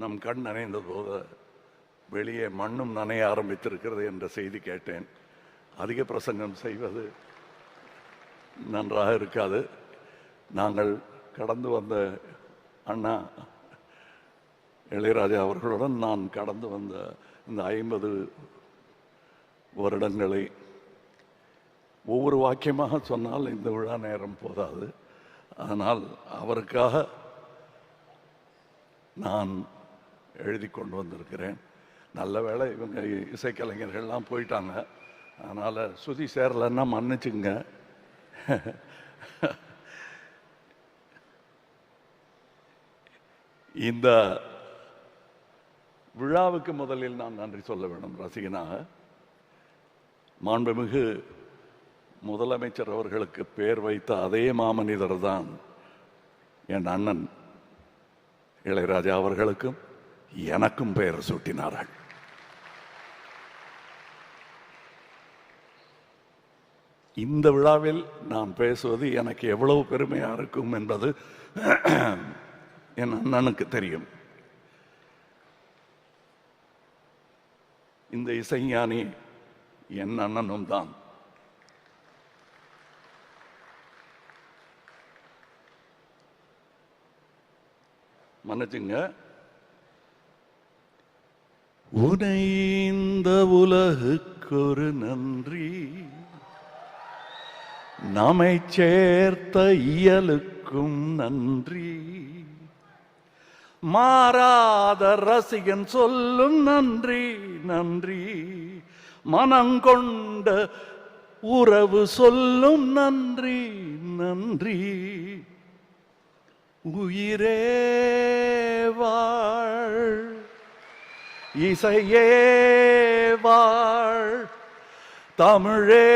நம் கண் நனைந்த போது வெளியே மண்ணும் நனைய ஆரம்பித்திருக்கிறது என்ற செய்தி கேட்டேன். அதிக பிரசங்கம் செய்வது நன்றாக இருக்காது. நாங்கள் கடந்து வந்த அண்ணா இளையராஜா அவர்களுடன் நான் கடந்து வந்த இந்த ஐம்பது வருடங்களை ஒவ்வொரு வாக்கியமாக சொன்னால் இந்த விழா நேரம் போதாது. ஆனால் அவருக்காக நான் எழுதி கொண்டு வந்திருக்கிறேன். நல்ல வேளை இவங்க இசைக்கலைஞர்கள்லாம் போயிட்டாங்க. அதனால் சுதி சேரலைன்னா மன்னிச்சுங்க. இந்த விழாவுக்கு முதலில் நான் நன்றி சொல்ல வேண்டும் ரசிகனாக மாண்புமிகு முதலமைச்சர் அவர்களுக்கு பேர் வைத்த அதே மாமனிதர் தான் என் அண்ணன் இளையராஜா அவர்களுக்கும் எனக்கும் பெயர் சூட்டினார்கள். இந்த விழாவில் நான் பேசுவது எனக்கு எவ்வளவு பெருமையா இருக்கும் என்பது என் அண்ணனுக்கு தெரியும். இந்த இசைஞானி என் அண்ணனும் தான். மன்னிச்சுங்க உனை இந்த உலகுக்கொரு நன்றி. நம்மை சேர்த்த இயலுக்கும் நன்றி. மாறாத ரசிகன் சொல்லும் நன்றி நன்றி. மனங்கொண்ட உறவு சொல்லும் நன்றி நன்றி. உயிரே வாழ் இசையே வாழ் தமிழே